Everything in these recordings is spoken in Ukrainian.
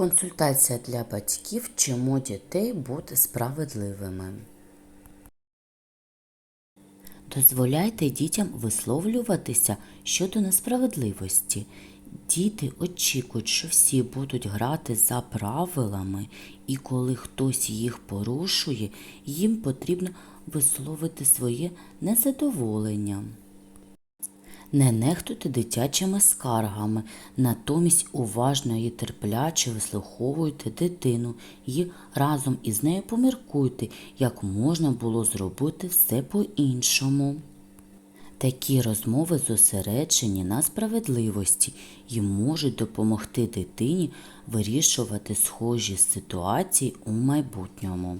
Консультація для батьків Чому дітей бути справедливими. Дозволяйте дітям висловлюватися щодо несправедливості. Діти очікують, що всі будуть грати за правилами, і коли хтось їх порушує, їм потрібно висловити своє незадоволення. Не нехтуйте дитячими скаргами, натомість уважно і терпляче вислуховуйте дитину і разом із нею поміркуйте, як можна було зробити все по-іншому. Такі розмови зосереджені на справедливості і можуть допомогти дитині вирішувати схожі ситуації у майбутньому.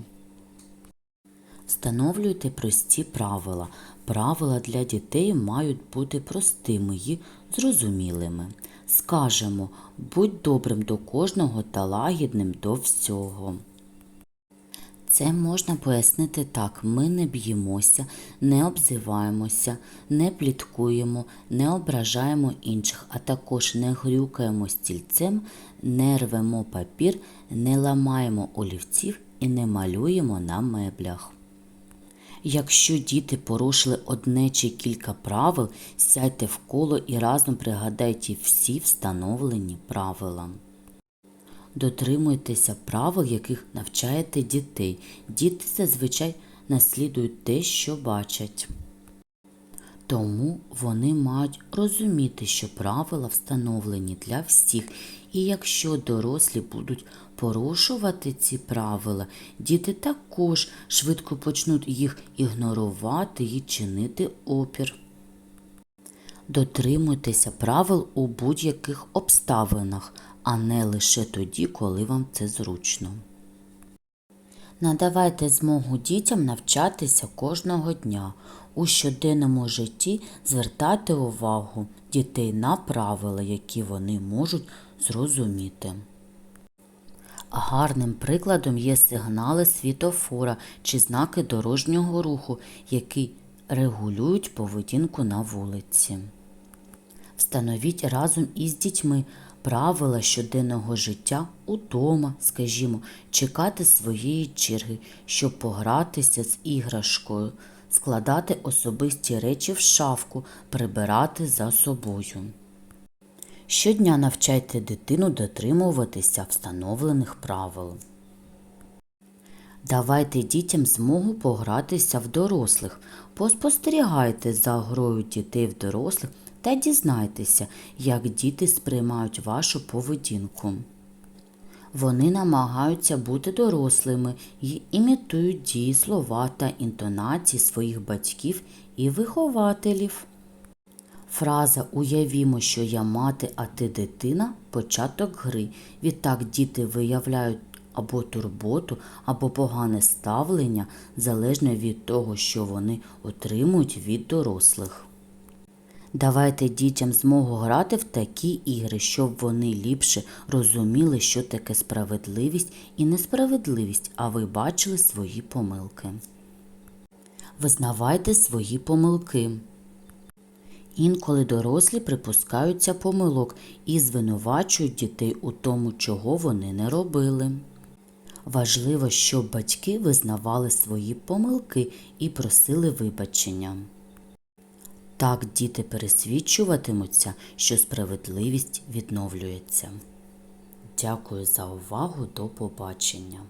Встановлюйте прості правила. Правила для дітей мають бути простими і зрозумілими. Скажемо, будь добрим до кожного та лагідним до всього. Це можна пояснити так: ми не б'ємося, не обзиваємося, не пліткуємо, не ображаємо інших, а також не грюкаємо стільцем, не рвемо папір, не ламаємо олівців і не малюємо на меблях. Якщо діти порушили одне чи кілька правил, сядьте в коло і разом пригадайте всі встановлені правила. Дотримуйтеся правил, яких навчаєте дітей. Діти зазвичай наслідують те, що бачать. Тому вони мають розуміти, що правила встановлені для всіх, і якщо дорослі будуть порушувати ці правила, діти також швидко почнуть їх ігнорувати і чинити опір. Дотримуйтеся правил у будь-яких обставинах, а не лише тоді, коли вам це зручно. Надавайте змогу дітям навчатися кожного дня. У щоденному житті звертайте увагу дітей на правила, які вони можуть зрозуміти. Гарним прикладом є сигнали світофора чи знаки дорожнього руху, які регулюють поведінку на вулиці. Встановіть разом із дітьми правила щоденного життя удома, скажімо, чекати своєї черги, щоб погратися з іграшкою, складати особисті речі в шафку, прибирати за собою. Щодня навчайте дитину дотримуватися встановлених правил. Давайте дітям змогу погратися в дорослих, поспостерігайте за грою дітей в дорослих та дізнайтеся, як діти сприймають вашу поведінку. Вони намагаються бути дорослими і імітують дії, слова та інтонації своїх батьків і вихователів. Фраза Уявімо, що я мати, а ти дитина початок гри. Відтак діти виявляють або турботу, або погане ставлення залежно від того, що вони отримують від дорослих. Давайте дітям змогу грати в такі ігри, щоб вони ліпше розуміли, що таке справедливість і несправедливість, а ви бачили свої помилки. Визнавайте свої помилки. Інколи дорослі припускаються помилок і звинувачують дітей у тому, чого вони не робили. Важливо, щоб батьки визнавали свої помилки і просили вибачення. Так діти пересвідчуватимуться, що справедливість відновлюється. Дякую за увагу. До побачення.